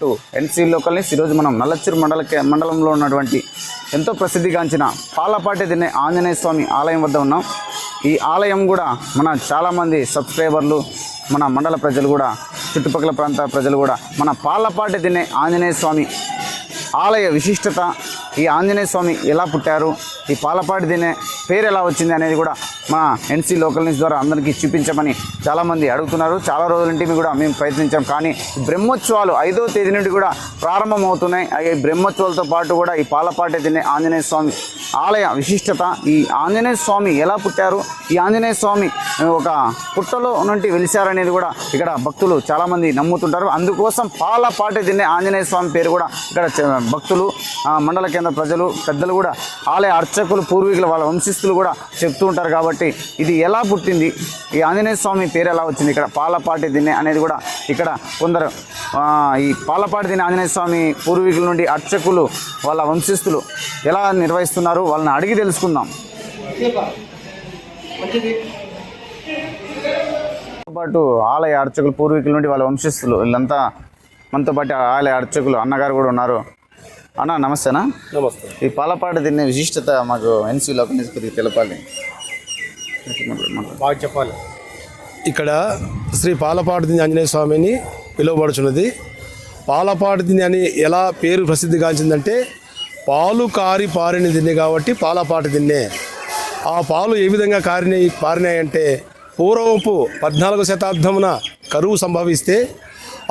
To NC local ఈరోజు మనం నల్లచ్చూరు మండల మండలంలో ఉన్నటువంటి ఎంతో ప్రసిద్ధిగాంచిన పాలపాటి తినే ఆంజనేయ స్వామి ఆలయం వద్ద ఉన్నాం. ఈ ఆలయం కూడా మన చాలామంది సబ్స్క్రైబర్లు మన మండల ప్రజలు కూడా చుట్టుపక్కల ప్రాంత ప్రజలు కూడా మన పాలపాటి తినే ఆంజనేయ స్వామి ఆలయ విశిష్టత ఈ ఆంజనేయ స్వామి ఎలా పుట్టారు? ఈ పాలపాటి తినే పేరు ఎలా వచ్చింది అనేది కూడా మా ఎన్సీ లోకల్ న్యూస్ ద్వారా అందరికీ చూపించమని చాలామంది అడుగుతున్నారు. చాలా రోజుల నుండి కూడా మేము ప్రయత్నించాం. కానీ బ్రహ్మోత్సవాలు ఐదో తేదీ నుండి కూడా ప్రారంభమవుతున్నాయి. ఈ బ్రహ్మోత్సవాలతో పాటు కూడా ఈ పాలపాటి తినే ఆంజనేయ స్వామి ఆలయ విశిష్టత. ఈ ఆంజనేయ స్వామి ఎలా పుట్టారు? ఈ ఆంజనేయ స్వామి ఒక పుట్టలో నుండి వెలిశారనేది కూడా ఇక్కడ భక్తులు చాలామంది నమ్ముతుంటారు. అందుకోసం పాలపాటి తినే ఆంజనేయ స్వామి పేరు కూడా ఇక్కడ భక్తులు ఆ, మండల కేంద్ర ప్రజలు పెద్దలు కూడా ఆలయ అర్చకులు పూర్వీకులు వాళ్ళ వంశస్థులు కూడా చెప్తూ ఉంటారు కాబట్టి ఇది ఎలా పుట్టింది? ఈ ఆంజనేయ స్వామి పేరు ఎలా వచ్చింది? ఇక్కడ పాలపాటి దిన్నె అనేది కూడా ఇక్కడ కొందరు ఈ పాలపాటి దిన్నె ఆంజనేయ స్వామి పూర్వీకుల నుండి అర్చకులు వాళ్ళ వంశస్థులు ఎలా నిర్వహిస్తున్నారు? వాళ్ళని అడిగి తెలుసుకుందాం. పాటు ఆలయ అర్చకులు పూర్వీకుల నుండి వాళ్ళ వంశస్థులు వీళ్ళంతా మనతో పాటు ఆలయ అర్చకులు అన్నగారు కూడా ఉన్నారు. అన్న నమస్తేనా? నమస్తే. ఈ పాలపాట తినే విశిష్టత మాకు ఎన్సీలో కొద్దిగా తెలపాలి. బాగా చెప్పాలి. ఇక్కడ శ్రీ పాలపాటిదిని ఆంజనేయ స్వామిని పిలువబడుచున్నది. పాలపాటిదిని అని ఎలా పేరు ప్రసిద్ధిగాంచిందంటే పాలు కారి పారిన దిన్నె కాబట్టి పాలపాటి దిన్నె ఆ పాలు ఏ విధంగా కారిన పారినాయంటే పూర్వపు పద్నాలుగో శతాబ్దమున కరువు సంభవిస్తే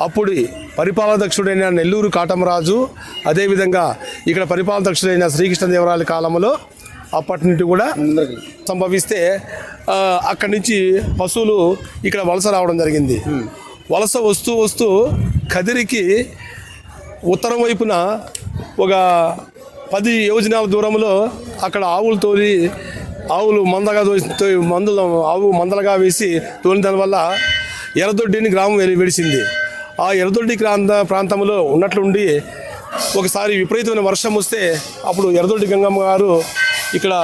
అప్పుడు పరిపాలనదక్షుడైన నెల్లూరు కాటమరాజు అదేవిధంగా ఇక్కడ పరిపాలనదక్షుడైన శ్రీకృష్ణదేవరాయల కాలంలో అప్పటి నుండి కూడా సంభవిస్తే అక్కడి నుంచి పశువులు ఇక్కడ వలస రావడం జరిగింది. వలస వస్తూ వస్తూ కదిరికి ఉత్తరం వైపున ఒక పది యోజనాల దూరంలో అక్కడ ఆవులు తోలి ఆవులు మందగా తో- మందులు ఆవు మందలుగా వేసి తోలిన దానివల్ల ఎర్రదొడ్డిని గ్రామం వెలి- వెడిసింది ఆ ఎర్రదొడ్డి ప్రాంత ప్రాంతంలో ఉన్నట్లుండి ఒకసారి విపరీతమైన వర్షం వస్తే అప్పుడు ఎర్రదొడ్డి గంగమ్మ గారు ఇక్కడ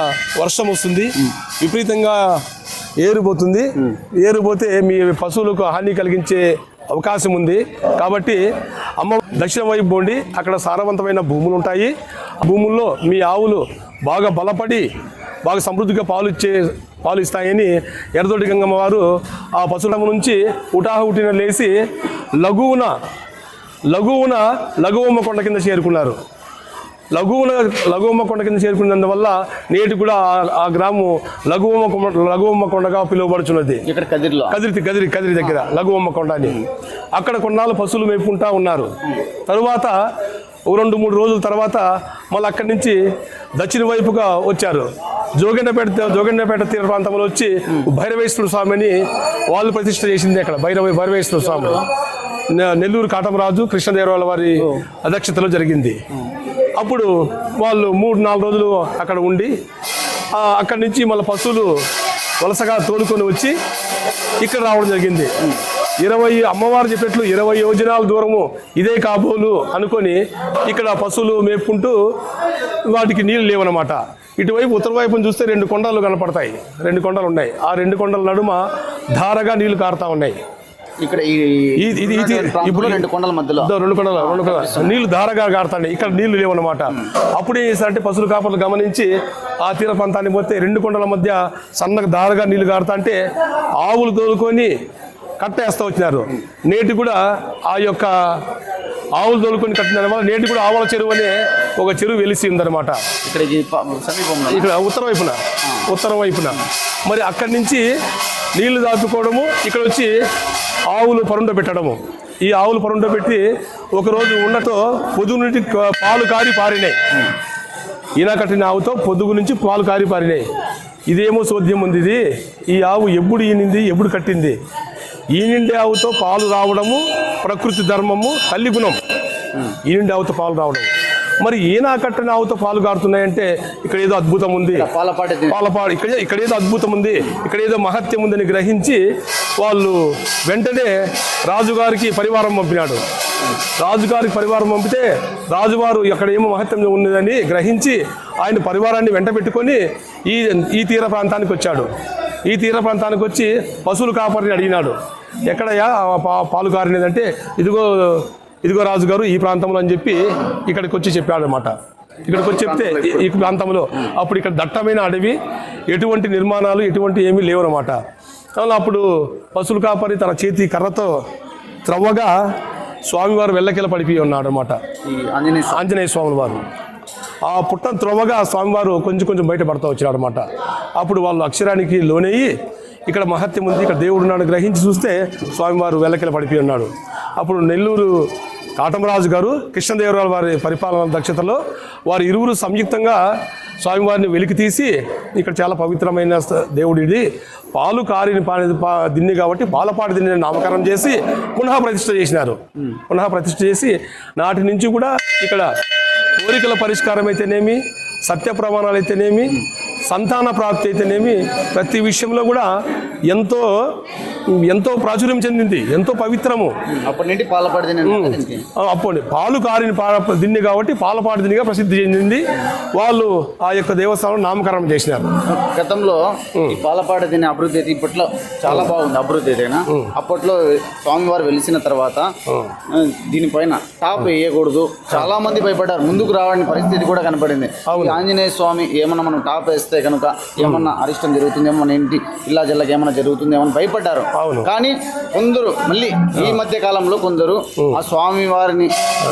వర్షం వస్తుంది. విపరీతంగా ఏరుపోతుంది ఏరుపోతే మీ పశువులకు హాని కలిగించే అవకాశం ఉంది. కాబట్టి అమ్మ దక్షిణ వైపు పోండి. అక్కడ సారవంతమైన భూములు ఉంటాయి. భూముల్లో మీ ఆవులు బాగా బలపడి బాగా సమృద్ధిగా పాలు ఇచ్చే పాలు ఇస్తాయని ఎర్రదొడ్డి గంగమ్మ వారు ఆ పశువుల నుంచి ఉటాహ ఉటిన లేచి లఘువున లఘువున లఘువమ్మ కొండ కింద చేరుకున్నారు. లఘువున లఘువమ్మ కొండ కింద చేరుకున్నందువల్ల నేటి కూడా ఆ- గ్రామం లఘువమ్మ కొండ లఘువమ్మ కొండగా పిలువబడుచున్నది. ఇక్కడ కదిరిలో. కదిరి కదిరి కదిరి దగ్గర లఘువమ్మ కొండ అని. అక్కడ కొన్నాళ్ళు పశువులు మేపుకుంటా ఉన్నారు. తరువాత ఓ రెండు మూడు రోజుల తర్వాత మళ్ళీ అక్కడి నుంచి దక్షిణ వైపుగా వచ్చారు. జోగిండపేట జోగిండపేట తీర ప్రాంతంలో వచ్చి భైరవేశ్వర స్వామిని వాళ్ళు ప్రతిష్ట చేసింది అక్కడ భైరవ భైరవేశ్వర స్వామి. నెల్లూరు కాటమరాజు కృష్ణదేవరాయల వారి అధ్యక్షతలో జరిగింది. అప్పుడు వాళ్ళు మూడు నాలుగు రోజులు అక్కడ ఉండి అక్కడి నుంచి మళ్ళీ పశువులు వలసగా తోలుకొని వచ్చి ఇక్కడ రావడం జరిగింది. ఇరవై అమ్మవారు చెప్పినట్లు ఇరవై యోజనాల దూరము ఇదే కాబోలు అనుకొని ఇక్కడ పశువులు మేపుకుంటూ వాటికి నీళ్ళు లేవన్నమాట ఇటువైపు ఉత్తర వైపున చూస్తే రెండు కొండలు కనపడతాయి. రెండు కొండలు ఉన్నాయి. ఆ రెండు కొండల నడుమ ధారగా నీళ్ళు కారుతా ఉన్నాయి. ఇక్కడ ఇది- ఇది- ఇప్పుడు- రెండు కొండల మధ్యలో. రెండు కొండలు రెండు కొండలు. నీళ్ళు ధారగా కారుతాయి ఇక్కడ నీళ్ళు లేవన్నమాట. అప్పుడు ఏం చేశారంటే పశువుల కాపర్లు గమనించి ఆ తీర ప్రాంతానికి పోతే రెండు కొండల మధ్య సన్నగా దారగా నీళ్ళు కారుతా అంటే ఆవులు తోలుకొని కట్టేస్తూ వచ్చినారు. నేటి కూడా ఆ యొక్క ఆవులు తోలుకొని కట్టిన నేటి కూడా ఆవుల చెరువు అనే ఒక చెరువు వెలిసి ఉందన్నమాట ఇక్కడ ఉత్తర వైపున ఉత్తరం వైపున. మరి అక్కడి నుంచి నీళ్ళు దాచుకోవడము ఇక్కడ వచ్చి ఆవులు పరుండ పెట్టడము. ఈ ఆవులు పరుండ పెట్టి ఒకరోజు ఉన్నతో పొదుగు నుండి పాలు కారి పారినాయి. ఈయన కట్టిన ఆవుతో పొదుగు నుంచి పాలు కారి పారినాయి. ఇదేమో చోద్యం ఉంది ఇది. ఈ ఆవు ఎప్పుడు ఈనింది ఎప్పుడు కట్టింది? ఈనిండే ఆవుతో పాలు రావడము ప్రకృతి ధర్మము తల్లి గుణం. ఈనిండే ఆవుతో పాలు రావడం. మరి ఈయన కట్టిన ఆవుతో పాలు కారుతున్నాయంటే ఇక్కడ ఏదో అద్భుతం ఉంది. పాలపాటి తినే పాలపాడు ఇక్కడ ఇక్కడ ఏదో అద్భుతం ఉంది. ఇక్కడ ఏదో మహత్యం ఉందని గ్రహించి వాళ్ళు వెంటనే రాజుగారికి పరివారం పంపినాడు. రాజుగారికి పరివారం పంపితే రాజువారు ఇక్కడ ఏమో మహత్యం ఉన్నదని గ్రహించి ఆయన పరివారాన్ని వెంట పెట్టుకొని ఈ ఈ తీర ప్రాంతానికి వచ్చాడు. ఈ తీర ప్రాంతానికి వచ్చి పశువులు కాపరిని అడిగినాడు. పా- పాలు కారినదంటే ఇదిగో ఇదిగో రాజు గారు ఈ ప్రాంతంలో అని చెప్పి ఇక్కడికి వచ్చి చెప్పాడు అనమాట ఇక్కడికి వచ్చి చెప్తే ఈ- ప్రాంతంలో అప్పుడు ఇక్కడ దట్టమైన అడవి ఎటువంటి నిర్మాణాలు ఎటువంటి ఏమీ లేవు అనమాట అప్పుడు పశువుల కాపరి తన చేతి కర్రతో త్రవ్వగా స్వామివారు వెళ్ళకిల పడిపోయి ఉన్నాడు అనమాట ఆంజనేయ స్వామి. వారు ఆ పుట్టను త్రవ్వగా స్వామివారు కొంచెం కొంచెం బయటపడతా వచ్చాడు అనమాట అప్పుడు వాళ్ళు అక్షరానికి లోనయ్యి ఇక్కడ మహత్యం ఉంది. ఇక్కడ దేవుడు ఉన్నాడు. గ్రహించి చూస్తే స్వామివారు వెల్లకిల పడిపోయి ఉన్నాడు. అప్పుడు నెల్లూరు కాటమరాజు గారు కృష్ణదేవరాయల వారి పరిపాలన దక్షతలో వారు ఇరువురు సంయుక్తంగా స్వామివారిని వెలికి తీసి ఇక్కడ చాలా పవిత్రమైన దేవుడు ఇది. పాలు కారిని పాని పా దిన్ని కాబట్టి పాలపాటి దిన్ని నామకరణం చేసి పునః ప్రతిష్ఠ చేసినారు. పునః ప్రతిష్ఠ చేసి నాటి నుంచి కూడా ఇక్కడ కోరికల పరిష్కారం అయితేనేమి సత్య ప్రమాణాలు అయితేనేమి సంతాన ప్రాప్తి అయితేనేమి ప్రతి విషయంలో కూడా ఎంతో ఎంతో ప్రాచుర్యం చెందింది ఎంతో పవిత్రము. అప్పటి నుండి పాలపడి అప్పుడు పాలు కారిని దిన్ని కాబట్టి దిన్నిగా ప్రసిద్ధి చెందింది. వాళ్ళు ఆ యొక్క దేవస్థానం నామకరణం చేసినారు. గతంలో దీని అభివృద్ధి అయితే ఇప్పట్లో చాలా బాగుంది అభివృద్ధి అయితేనా అప్పట్లో స్వామివారు వెలిసిన తర్వాత దీనిపైన టాప్ వేయకూడదు. చాలా మంది భయపడ్డారు. ముందుకు రావని పరిస్థితి కూడా కనపడింది. ఆంజనేయ స్వామి ఏమన్నా మనం టాప్ వేస్తే కనుక ఏమన్నా అరిష్టం జరుగుతుందేమో ఇంటి ఇల్లా జిల్లాకి ఏమన్నా జరుగుతుందేమో అని భయపడ్డారు. కానీ కొందరు మళ్ళీ ఈ మధ్య కాలంలో కొందరు ఆ స్వామి వారిని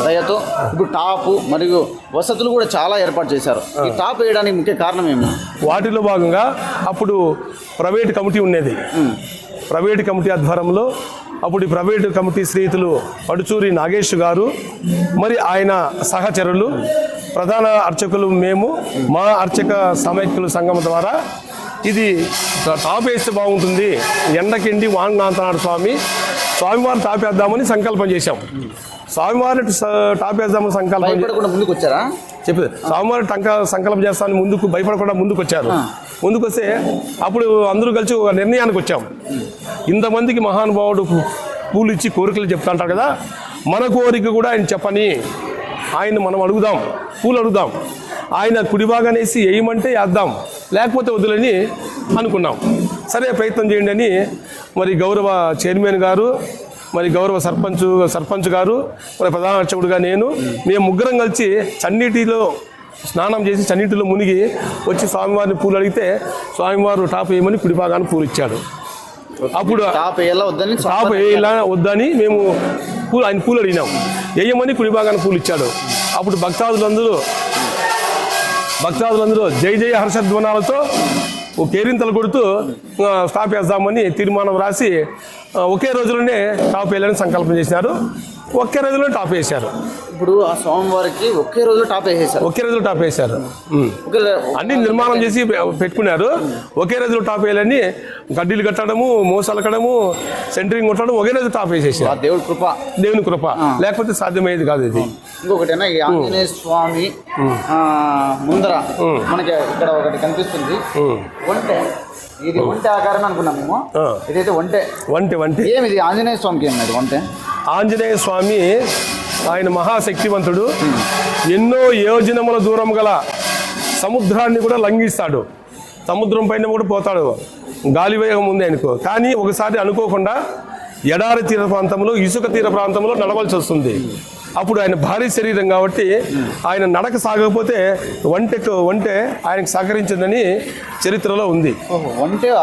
దయతో ఇప్పుడు టాపు మరియు వసతులు కూడా చాలా ఏర్పాటు చేశారు. ఈ టాప్ వేయడానికి ముఖ్య కారణం ఏమి? వాటిలో భాగంగా అప్పుడు ప్రైవేట్ కమిటీ ఉండేది. ప్రైవేట్ కమిటీ ఆధ్వర్యంలో అప్పుడు ఈ ప్రైవేట్ కమిటీ శ్రీతులు పడుచూరి నాగేష్ గారు మరి ఆయన సహచరులు ప్రధాన అర్చకులు మేము మా అర్చక సమైక్యుల సంఘం ద్వారా ఇది టాప్ వేస్తే బాగుంటుంది. ఎండకిండి వాంగ్నాథనాడు స్వామి. స్వామివారిని టాపేద్దామని సంకల్పం చేశాం. స్వామివారిని టాపేద్దామని సంకల్పం ముందుకు వచ్చారా చెప్పేది స్వామివారి టంక సంకల్పం చేస్తానని ముందుకు భయపడకుండా ముందుకు వచ్చారు ముందుకు వస్తే అప్పుడు అందరూ కలిసి ఒక నిర్ణయానికి వచ్చాం. ఇంతమందికి మహానుభావుడు పూలు ఇచ్చి కోరికలు చెప్తా అంటారు కదా? మన కోరిక కూడా ఆయన చెప్పని ఆయన మనం అడుగుదాం పూలు అడుగుదాం. ఆయన కుడిభాగానేసి వేయమంటే వేద్దాం లేకపోతే వదిలని అనుకున్నాం. సరే ప్రయత్నం చేయండి అని మరి గౌరవ చైర్మన్ గారు మరి గౌరవ సర్పంచ్ సర్పంచ్ గారు మరి ప్రధాన అర్చకుడుగా నేను మేము ముగ్గురం కలిసి చన్నీటిలో స్నానం చేసి చన్నీటిలో మునిగి వచ్చి స్వామివారిని పూలు అడిగితే స్వామివారు టాప్ వేయమని కుడి భాగాన్ని పూలు ఇచ్చాడు. అప్పుడు టాప్ వద్దని టాప్ వేయాలా వద్దని మేము పూలు ఆయన పూలు అడిగినాం. వేయమని కుడి భాగాన్ని పూలు ఇచ్చాడు. అప్పుడు భక్తాదులందరూ భక్తాదులందరూ జై జయ హర్షధ్వనాలతో కేరింతలు కొడుతూ స్టాప్ వేద్దామని తీర్మానం రాసి ఒకే రోజులోనే టాప్ వేయాలని సంకల్పం చేసినారు. ఒకే రోజులో టాప్ వేశారు. ఇప్పుడు ఆ స్వామివారికి ఒకే రోజు టాప్ వేసేసారు ఒకే రోజులో టాప్ వేశారు. అన్ని నిర్మాణం చేసి పెట్టుకున్నారు. ఒకే రోజులో టాప్ వేయాలని గడ్డీలు కట్టడము మోసలకడము సెంటరింగ్ కొట్టడం ఒకే రోజు టాప్ వేసేసారు దేవుడి కృప. దేవుని కృప. లేకపోతే సాధ్యమయ్యేది కాదు ఇది. ఇంకొకటేనా ఈ ఆంజనేయ స్వామి ముందర మనకి ఇక్కడ ఒకటి కనిపిస్తుంది. ఒంటె. ఇది ఒంటె ఆకారం అనుకున్నాం మేము. ఇదైతే ఒంటె. వంటి వంటి ఏమిది? ఆంజనేయ స్వామికి ఏమిది ఒంటె. ఆంజనేయ స్వామి ఆయన మహాశక్తివంతుడు. ఎన్నో యోజనముల దూరం గల సముద్రాన్ని కూడా లంఘిస్తాడు. సముద్రం పైన కూడా పోతాడు. గాలి వేగం ఉంది ఆయనకు. కానీ ఒకసారి అనుకోకుండా ఎడారి తీర ప్రాంతంలో ఇసుక తీర ప్రాంతంలో నడవలసి వస్తుంది. అప్పుడు ఆయన భారీ శరీరం కాబట్టి ఆయన నడక సాగకపోతే ఒంటెకు ఒంటె ఆయనకు సహకరించిందని చరిత్రలో ఉంది.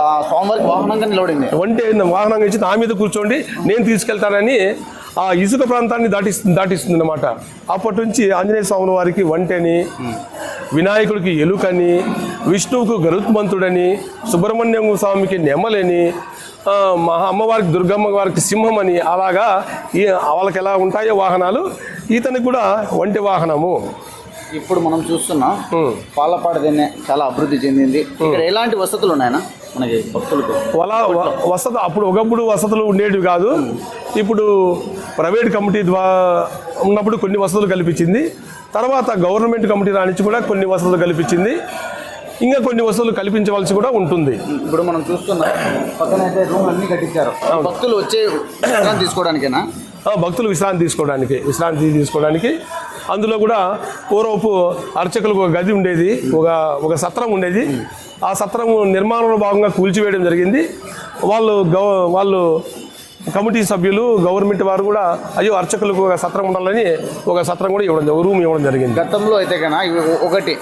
ఆ స్వామివారికి వాహనంగా నిలబడింది. వాహనం ఇచ్చి నా మీద కూర్చోండి నేను తీసుకెళ్తానని ఆ ఇసుక ప్రాంతాన్ని దాటిస్తుంది దాటిస్తుంది అనమాట అప్పటి నుంచి ఆంజనేయ స్వామి వారికి వంటని వినాయకుడికి ఎలుకని విష్ణువుకు గరుత్మంతుడని సుబ్రహ్మణ్యం స్వామికి నెమలని మహా అమ్మవారికి దుర్గమ్మ వారికి సింహం అని అలాగా ఈ వాళ్ళకి ఎలా ఉంటాయో వాహనాలు ఇతనికి కూడా వంటి వాహనము. ఇప్పుడు మనం చూస్తున్నాం. పాలపాడు దీన్ని చాలా అభివృద్ధి చెందింది. ఇక్కడ ఎలాంటి వసతులు ఉన్నాయన్నా మనకి భక్తులకు వల వసత అప్పుడు ఒకప్పుడు వసతులు ఉండేటివి కాదు. ఇప్పుడు ప్రైవేట్ కమిటీ ద్వారా ఉన్నప్పుడు కొన్ని వసతులు కల్పించింది. తర్వాత గవర్నమెంట్ కమిటీ రానిచ్చి కూడా కొన్ని వసతులు కల్పించింది. ఇంకా కొన్ని వసతులు కల్పించవలసి కూడా ఉంటుంది. ఇప్పుడు మనం చూస్తున్నాం పక్కన అయితే రూమ్ అన్ని కట్టించారు. భక్తులు వచ్చే విశ్రాంతి తీసుకోవడానికేనా? భక్తులు విశ్రాంతి తీసుకోవడానికి విశ్రాంతి తీసుకోవడానికి. అందులో కూడా పూర్వపు అర్చకులకు ఒక గది ఉండేది ఒక ఒక సత్రం ఉండేది. ఆ సత్రం నిర్మాణంలో భాగంగా కూల్చివేయడం జరిగింది. వాళ్ళు గవ వాళ్ళు కమిటీ సభ్యులు గవర్నమెంట్ వారు కూడా అయ్యో అర్చకులకు ఒక సత్రం ఉండాలని ఒక సత్రం కూడా ఇవ్వడం ఒక రూమ్ ఇవ్వడం జరిగింది. గతంలో అయితే కన్నా ఒకటి.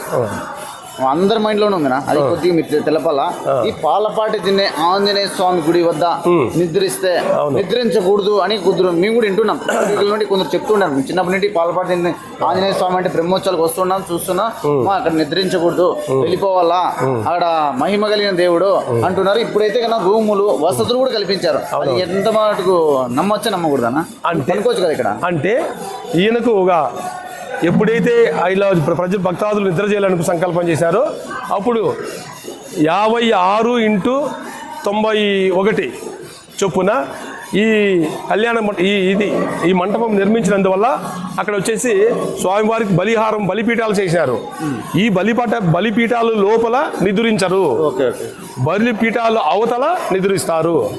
అందరి మైండ్లోనే ఉంది అది కొద్దిగా మీరు తెలపాలా? ఈ పాలపాటి తినే ఆంజనేయ స్వామి గుడి వద్ద నిద్రిస్తే నిద్రించకూడదు అని కుదురు మేము కూడా వింటున్నాం. నుండి కొందరు చెప్తున్నారు చిన్నప్పటి నుండి పాలపాటి తినే ఆంజనేయ స్వామి అంటే బ్రహ్మోత్సవాలకు వస్తున్నాం చూస్తున్నాం. మా అక్కడ నిద్రించకూడదు. వెళ్ళిపోవాలా? అక్కడ మహిమ కలిగిన దేవుడు అంటున్నారు. ఇప్పుడైతే కన్నా రూములు వసతులు కూడా కల్పించారు. అది ఎంత మటుకు నమ్మొచ్చా నమ్మకూడదన్నా అంటే- అనుకోవచ్చు కదా ఇక్కడ. అంటే ఈయనకు ఒక ఎప్పుడైతే ఇలా ప్ర- ప్రజలు భక్తాదులు నిద్ర చేయాలని సంకల్పం చేశారో అప్పుడు యాభై ఆరు ఇంటూ తొంభై ఒకటి చొప్పున ఈ కళ్యాణ ఈ ఇది ఈ మంటపం నిర్మించినందువల్ల అక్కడ వచ్చేసి స్వామివారికి బలిహారం బలిపీఠాలు చేశారు. ఈ బలిపట బలిపీఠాలు లోపల నిద్రించరు. బలిపీఠాలు అవతల నిద్రిస్తారు.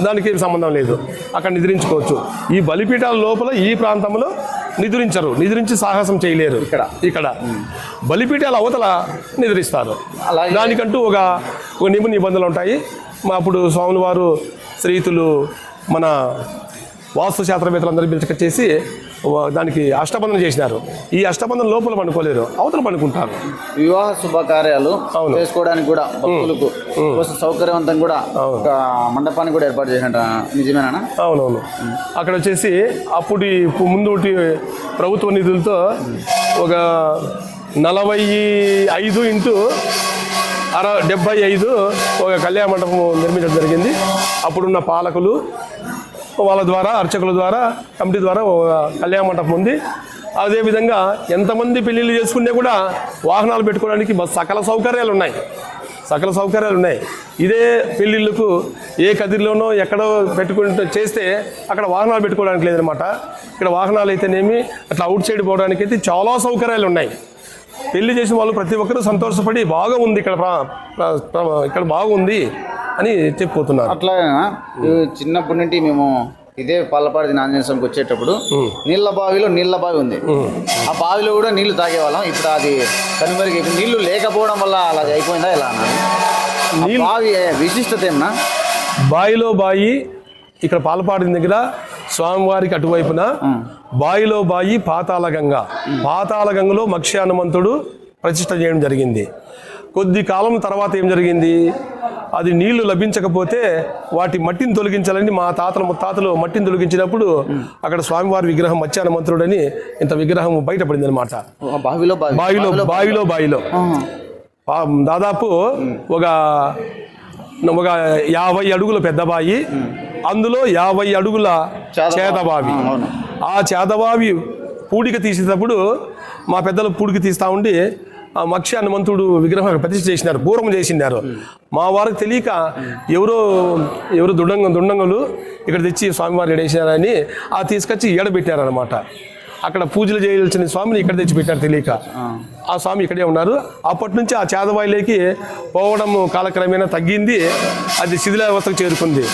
దానికి సంబంధం లేదు. అక్కడ నిద్రించుకోవచ్చు. ఈ బలిపీఠాల లోపల ఈ ప్రాంతంలో నిద్రించరు నిద్రించి సాహసం చేయలేరు. ఇక్కడ. ఇక్కడ. బలిపీఠాల అవతల నిద్రిస్తారు. దానికంటూ ఒక ఒక నియమ నిబంధనలు ఉంటాయి. మా అప్పుడు స్వాముల వారు శ్రీతులు మన వాస్తు శాస్త్రవేత్తలందరూ పిలుచుకొచ్చేసి వ- దానికి అష్టబంధన చేసినారు. ఈ అష్టబంధన లోపల పండుకోలేరు అవతల పండుకుంటారు. వివాహ శుభకార్యాలు. చేసుకోవడానికి కూడా భక్తులకు సౌకర్యవంతం కూడా ఒక మండపాన్ని కూడా ఏర్పాటు చేసినట్ట నిజమేనా అవునవును. అక్కడ వచ్చేసి అప్పుడు ముందు ప్రభుత్వ నిధులతో ఒక నలభై ఐదు ఇంటూ అర డెబ్బై ఐదు ఒక కళ్యాణ మండపం నిర్మించడం జరిగింది. అప్పుడున్న పాలకులు వాళ్ళ ద్వారా అర్చకుల ద్వారా కమిటీ ద్వారా ఒక కళ్యాణ మండపం ఉంది. అదేవిధంగా ఎంతమంది పెళ్ళిళ్ళు చేసుకునే కూడా వాహనాలు పెట్టుకోవడానికి సకల సౌకర్యాలు ఉన్నాయి. సకల సౌకర్యాలు ఉన్నాయి. ఇదే పెళ్ళిళ్ళకు ఏ కదిరిలోనో ఎక్కడో పెట్టుకుంటే చేస్తే అక్కడ వాహనాలు పెట్టుకోవడానికి లేదనమాట ఇక్కడ వాహనాలు అయితేనేమి అట్లా అవుట్ సైడ్ పోవడానికి అయితే చాలా సౌకర్యాలు ఉన్నాయి. పెళ్ళి చేసిన వాళ్ళు ప్రతి ఒక్కరూ సంతోషపడి బాగా ఉంది ఇక్కడ ఇక్కడ బాగుంది అని చెప్పిపోతున్నారు. అట్లాగేనా? చిన్నప్పటి నుండి మేము ఇదే పల్లపాడి ఆంజనేయ స్వామికి వచ్చేటప్పుడు నీళ్ళ బావిలో నీళ్ళ బావి ఉంది. ఆ బావిలో కూడా నీళ్ళు తాగేవాళ్ళం. ఇప్పుడు అది కనుమరుగు నీళ్ళు లేకపోవడం వల్ల అలా అయిపోయిందా నీళ్ళు- బావి విశిష్టత ఏమన్నా? బాయిలో బాయి ఇక్కడ పాలపాడిన దగ్గర స్వామివారికి అటువైపున బాయిలో బాయి పాతాళ గంగ. పాతాళ గంగలో హనుమంతుడు ప్రతిష్ట చేయడం జరిగింది. కొద్ది కాలం తర్వాత ఏం జరిగింది? అది నీళ్ళు లభించకపోతే వాటి మట్టిని తొలగించాలని మా తాతల ముత్తాతలు మట్టిని తొలగించినప్పుడు అక్కడ స్వామివారి విగ్రహం మత్స్య హనుమంతుడని ఇంత విగ్రహం బయటపడింది అనమాట బావిలో బావి బావిలో బావిలో బావిలో దాదాపు ఒక ఒక యాభై అడుగుల పెద్ద బావి అందులో యాభై అడుగుల చేదబావి. ఆ, చేదవావి పూడిక తీసేటప్పుడు మా పెద్దలు పూడిక తీస్తా ఉండి ఆ మక్ష హనుమంతుడు విగ్రహం ప్రతిష్ఠ చేసినారు పూర్వం చేసినారు మా వారికి తెలియక ఎవరో ఎవరు దుండంగ దుండంగులు ఇక్కడ తెచ్చి స్వామివారు ఎడేసినారని ఆ తీసుకొచ్చి ఏడబెట్టారనమాట అక్కడ పూజలు చేయాల్సిన స్వామిని ఇక్కడ తెచ్చి పెట్టారు తెలియక. ఆ స్వామి ఇక్కడే ఉన్నారు. అప్పటి నుంచి ఆ చేదవాయిలోకి పోవడం కాలక్రమేణా తగ్గింది అది శిథిలావస్థకు చేరుకుంది.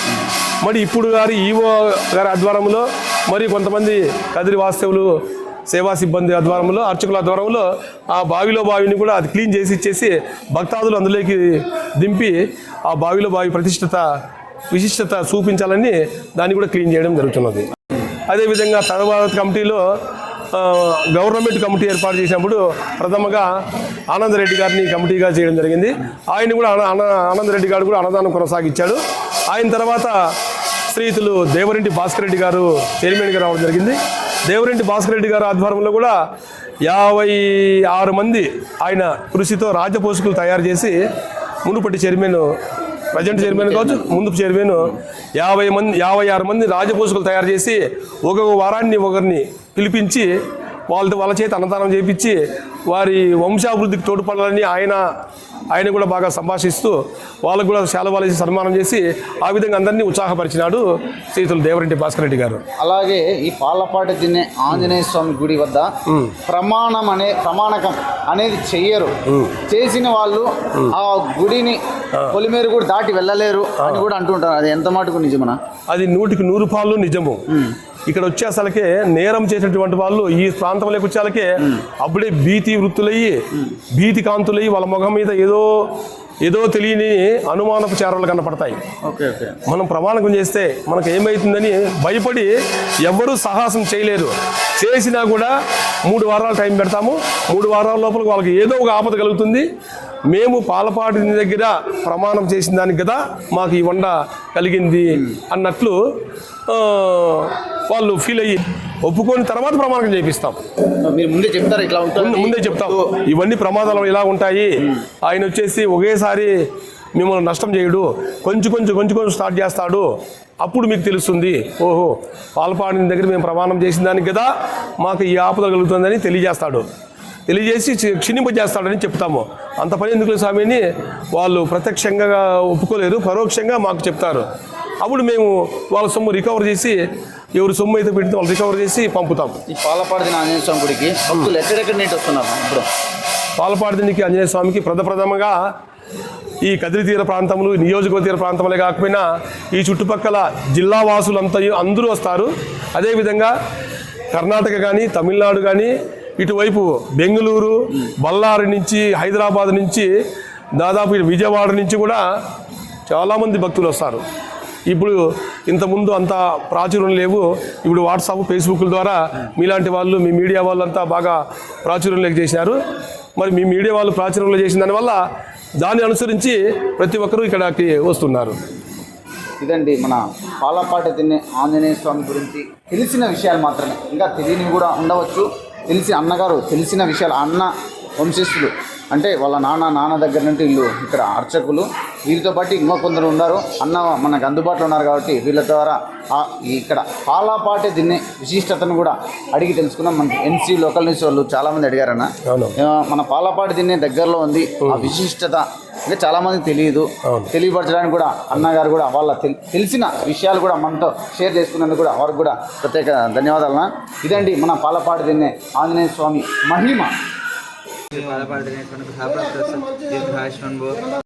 మరి ఇప్పుడు గారి ఈవో గారి ఆధ్వర్యంలో మరి కొంతమంది కదిరి వాస్తవులు సేవా సిబ్బంది ఆధ్వర్యంలో అర్చకుల ఆధ్వర్యంలో ఆ బావిలో బావిని కూడా అది క్లీన్ చేసి ఇచ్చేసి భక్తాదులు అందులోకి దింపి ఆ బావిలో బావి ప్రతిష్టత విశిష్టత చూపించాలని దాన్ని కూడా క్లీన్ చేయడం జరుగుతున్నది. అదేవిధంగా తర్వాత కమిటీలో గవర్నమెంట్ కమిటీ ఏర్పాటు చేసినప్పుడు ప్రథమగా ఆనందరెడ్డి గారిని కమిటీగా చేయడం జరిగింది. ఆయన కూడా ఆనందరెడ్డి గారు కూడా అన్నదానం కొనసాగించాడు. ఆయన తర్వాత శ్రీతులు దేవరెడ్డి భాస్కర్ రెడ్డి గారు చైర్మన్గా రావడం జరిగింది. దేవరెడ్డి భాస్కర్ రెడ్డి గారు ఆధ్వర్యంలో కూడా యాభై ఆరు మంది ఆయన కృషితో రాజపోషకులు తయారు చేసి మునుపటి చైర్మన్ ప్రజెంట్ చైర్మన్ కావచ్చు ముందు చైర్మన్ యాభై మంది యాభై ఆరు మంది రాజపోషకులు తయారు చేసి ఒక వారాన్ని ఒకరిని పిలిపించి వాళ్ళతో వాళ్ళ చేత అన్నదానం చేపించి వారి వంశాభివృద్ధికి తోడ్పడాలని ఆయన ఆయన కూడా బాగా సంభాషిస్తూ వాళ్ళకు కూడా శాలవాలు వేసి సన్మానం చేసి ఆ విధంగా అందరినీ ఉత్సాహపరిచినాడు శ్రీతులు దేవరెడ్డి భాస్కర్ రెడ్డి గారు. అలాగే ఈ పాలపాటి తినే ఆంజనేయ స్వామి గుడి వద్ద ప్రమాణం అనే ప్రమాణకం అనేది చెయ్యరు. చేసిన వాళ్ళు ఆ గుడిని పొలిమేరు కూడా దాటి వెళ్ళలేరు అని కూడా అంటుంటారు. అది ఎంత మటుకు నిజమనా? అది నూటికి నూరు పాలు నిజము. ఇక్కడ వచ్చేసలకే నేరం చేసినటువంటి వాళ్ళు ఈ ప్రాంతంలోకి వచ్చేసలకే అప్పుడే భీతి వృత్తులయ్యి భీతి కాంతులయ్యి వాళ్ళ ముఖం మీద ఏదో ఏదో తెలియని అనుమానపు చేరలు కనపడతాయి. Okay okay. మనం ప్రమాణకం చేస్తే మనకు ఏమవుతుందని భయపడి ఎవ్వరూ సాహసం చేయలేరు. చేసినా కూడా మూడు వారాలు టైం పెడతాము. మూడు వారాల లోపల వాళ్ళకి ఏదో ఒక ఆపద కలుగుతుంది. మేము పాలపాటి దగ్గర ప్రమాణం చేసిన దానికి కదా మాకు ఈ వండ కలిగింది అన్నట్లు వాళ్ళు ఫీల్ అయ్యి ఒప్పుకొని తర్వాత ప్రమాణం చేపిస్తాం. మీరు ముందే చెప్తారు ఇట్లా ముందు- ఉంటుంది ముందే చెప్తాం. ఇవన్నీ ప్రమాదాలు ఇలా ఉంటాయి. ఆయన వచ్చేసి ఒకేసారి మిమ్మల్ని నష్టం చేయడు. కొంచెం కొంచెం కొంచెం కొంచెం స్టార్ట్ చేస్తాడు. అప్పుడు మీకు తెలుస్తుంది ఓహో పాల్పాడిన దగ్గర మేము ప్రమాణం చేసిన దానికి కదా మాకు ఈ ఆపద కలుగుతుందని తెలియజేస్తాడు. తెలియజేసి క్ష- క్షీణింపజేస్తాడని చెప్తాము. అంత పని ఎందుకు స్వామిని? వాళ్ళు ప్రత్యక్షంగా ఒప్పుకోలేరు పరోక్షంగా మాకు చెప్తారు. అప్పుడు మేము వాళ్ళ సొమ్ము రికవర్ చేసి ఎవరి సొమ్ము అయితే పెడితే వాళ్ళు రికవర్ చేసి పంపుతాం. ఈ ఆంజనేయ స్వామి గుడికి భక్తులు ఎక్కడెక్కడ నీటి వస్తున్నారు ఇప్పుడు? పాలపాడిదినికి ఆంజనేయ స్వామికి ప్రథప్రథమంగా ఈ కదిరి తీర ప్రాంతములు నియోజకవర్గ తీర ప్రాంతములే కాకపోయినా ఈ చుట్టుపక్కల జిల్లా వాసులంతా అందరూ వస్తారు. అదేవిధంగా కర్ణాటక కానీ తమిళనాడు కానీ ఇటువైపు బెంగళూరు బళ్ళారి నుంచి హైదరాబాద్ నుంచి దాదాపు విజయవాడ నుంచి కూడా చాలామంది భక్తులు వస్తారు. ఇప్పుడు ఇంతకుముందు అంత ప్రాచుర్యం లేవు. ఇప్పుడు వాట్సాప్ ఫేస్బుక్ ద్వారా మీలాంటి వాళ్ళు మీ మీడియా వాళ్ళంతా బాగా ప్రాచుర్యంలోకి చేశారు మరి మీ మీడియా వాళ్ళు ప్రాచుర్యంలో చేసిన దానివల్ల దాన్ని అనుసరించి ప్రతి ఒక్కరూ ఇక్కడికి వస్తున్నారు. ఇదండి మన పాలపాట తినే ఆంజనేయ స్వామి గురించి తెలిసిన విషయాలు మాత్రమే. ఇంకా తెలియనివి కూడా ఉండవచ్చు. తెలిసి అన్నగారు తెలిసిన విషయాలు అన్న వంశస్థులు అంటే వాళ్ళ నాన్న నాన్న దగ్గర నుండి వీళ్ళు ఇక్కడ అర్చకులు. వీరితో పాటు ఇంకో కొందరు ఉన్నారు. అన్న మనకు అందుబాటులో ఉన్నారు కాబట్టి వీళ్ళ ద్వారా ఇక్కడ పాలపాటి తినే విశిష్టతను కూడా అడిగి తెలుసుకున్నాం మనకి ఎన్సీ లోకల్ న్యూస్ వాళ్ళు చాలామంది అడిగారన్న. మన పాలపాటి తినే దగ్గరలో ఉంది. ఆ విశిష్టత ఇంకా చాలా మందికి తెలియదు. తెలియపరచడానికి కూడా అన్నగారు కూడా వాళ్ళ తెల్- తెలిసిన విషయాలు కూడా మనతో షేర్ చేసుకున్నందుకు కూడా వారికి కూడా ప్రత్యేక ధన్యవాదాలు అన్న. ఇదండి మన పాలపాటి తినే ఆంజనేయ స్వామి మహిమ. पाला पाल देने को घाव प्राप्त दीर्घाय सुनबो